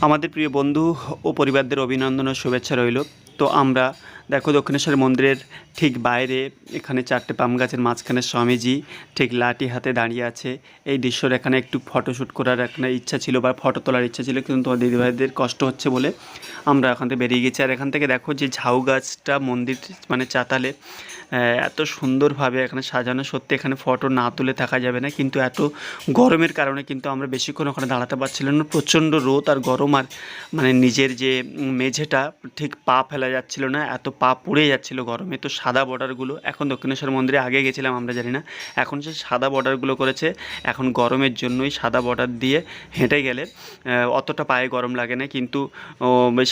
আমাদের প্রিয় বন্ধু ও পরিবারদের অভিনন্দন ও শুভেচ্ছা রইল। তো আমরা দেখো দক্ষিণেশ্বর মন্দিরের ঠিক বাইরে, এখানে চারটে পাম গাছের মাঝখানে স্বামীজি, ঠিক লাঠি হাতে দাঁড়িয়ে আছে। এই দৃশ্যর এখানে একটু ফটোশ্যুট করার একটা ইচ্ছা ছিল বা ফটো তোলার ইচ্ছা ছিল, কিন্তু তোমার দিদিভাইদের কষ্ট হচ্ছে বলে আমরা এখান থেকে বেরিয়ে গেছি। আর এখান থেকে দেখো যে ঝাউ গাছটা মন্দির মানে চাতালে এত সুন্দরভাবে এখানে সাজানো, সত্যি এখানে ফটো না তুলে থাকা যাবে না, কিন্তু এত গরমের কারণে কিন্তু আমরা বেশিক্ষণ ওখানে দাঁড়াতে পারছিলাম না। প্রচণ্ড রোদ আর গরম, আর মানে নিজের যে মেঝেটা ঠিক পা ফেলা যাচ্ছিল না, এত পা পুড়ে যাচ্ছিল গরমে, তো সাদা বর্ডারগুলো এখন দক্ষিণেশ্বর মন্দিরে আগে গেছিলাম আমরা জানি না, এখন সে সাদা বর্ডারগুলো করেছে, এখন গরমের জন্যই সাদা বর্ডার দিয়ে হেঁটে গেলে অতটা পায়ে গরম লাগে না, কিন্তু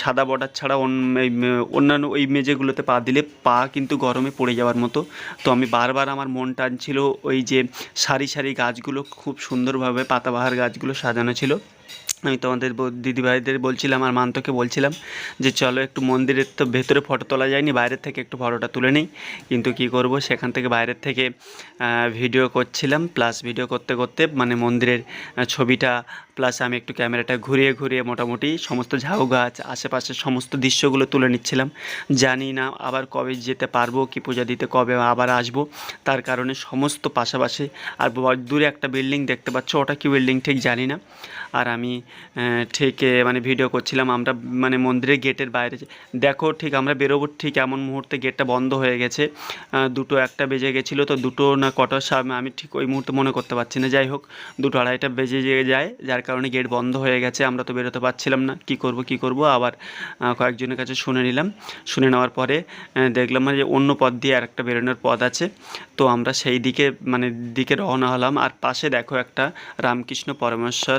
সাদা বর্ডার ছাড়া অন্যান্য ওই মেঝেগুলোতে পা দিলে পা কিন্তু গরমে পড়ে যাওয়ার মতো, তো আমি বারবার আমার মন টানছিল ওই যে সারি সারি গাছগুলো, খুব সুন্দরভাবে পাতাবাহার গাছগুলো সাজানো ছিল আমি তোমাদের দিদিভাইদের বলছিলাম আর মান্তকে বলছিলাম যে চলো একটু মন্দিরের তো ভেতরে ফটো তোলা যায়নি, বাইরের থেকে একটু ফটোটা তুলে নিই। কিন্তু কি করব, সেখান থেকে বাইরের থেকে ভিডিও করছিলাম প্লাস ভিডিও করতে করতে মানে মন্দিরের ছবিটা প্লাস আমি একটু ক্যামেরাটা ঘুরিয়ে ঘুরিয়ে মোটামুটি সমস্ত ঝাউ গাছ, আশেপাশের সমস্ত দৃশ্যগুলো তুলে নিচ্ছিলাম। জানি না আবার কবে যেতে পারব, কি পূজা দিতে, কবে আবার আসব। তার কারণে সমস্ত পাশাপাশি আর দূরে একটা বিল্ডিং দেখতে পাচ্ছ, ওটা কি বিল্ডিং ঠিক জানি না। আর আমি ঠিক মানে ভিডিও করছিলাম। আমরা মানে মন্দিরের গেটের বাইরে দেখো, ঠিক আমরা বেরোবো ঠিক এমন মুহূর্তে গেটটা বন্ধ হয়ে গেছে। দুটো একটা বেজে গেছিল তো দুটো না কটার সামনে আমি ঠিক ওই মুহূর্তে মনে করতে পারছি না। যাই হোক, দুটো আড়াইটা বেজে যায়, যার কারণে গেট বন্ধ হয়ে গেছে। আমরা তো বেরোতে পারছিলাম না। কি করব কি করব? আবার কয়েকজনের কাছে শুনে নিলাম। শুনে নেওয়ার পরে দেখলাম যে অন্য পথ দিয়ে আর একটা বেরোনোর পথ আছে। তো আমরা সেই দিকে মানে দিকে রওনা হলাম। আর পাশে দেখো একটা রামকৃষ্ণ পরমেশ্বর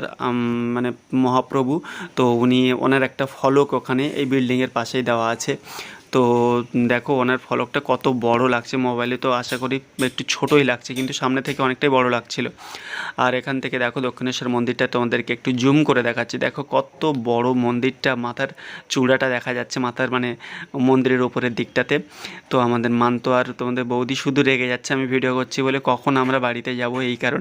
মানে মহাপ্রভু, তো উনি ওনার একটা ফলক ওখানে এই বিল্ডিংয়ের পাশেই দেওয়া আছে। তো দেখো ওনার ফলকটা কত বড় লাগছে মোবাইলে, তো আশা করি একটু ছোটোই লাগছে, কিন্তু সামনে থেকে অনেকটাই বড় লাগছিল। আর এখান থেকে দেখো দক্ষিণেশ্বর মন্দিরটা তোমাদেরকে একটু জুম করে দেখাচ্ছি। দেখো কত বড় মন্দিরটা, মাথার চূড়াটা দেখা যাচ্ছে, মাথার মানে মন্দিরের ওপরের দিকটাতে। তো আমাদের মান তো আর তোমাদের বৌদি শুধু রেগে যাচ্ছে, আমি ভিডিও করছি বলে কখন আমরা বাড়িতে যাব এই কারণে।